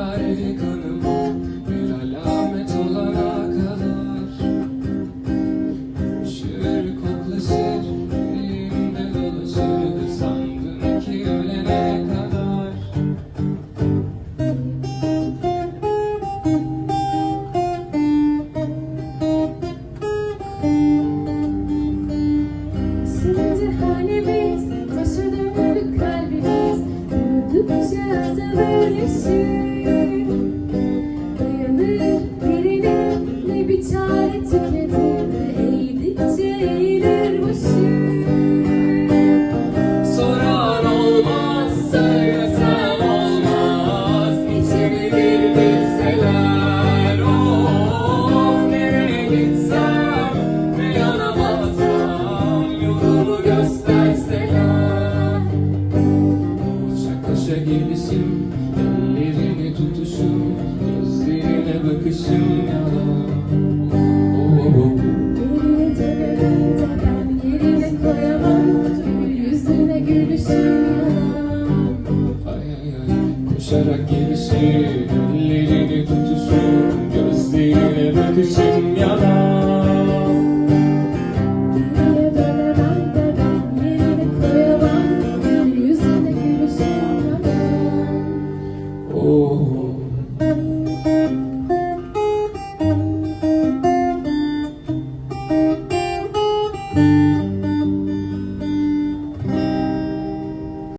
verdi kanıma Bir alamet olana kadar Üşür koklaşır Elimde dolaşır Sandım ki ölene kadar. Şimdi hani biz Taşıdım bir Душа завершила Uçaklaşa gelişim Ellerini tutuşum Gözlerine bakışım yalan Oh, oh, oh. Geriye yerine koyamam Gül yüzüne gülüşüm yalan Ay ay ay koşarak gelişir Ellerini tutuşur Gözlerine bakışım yalan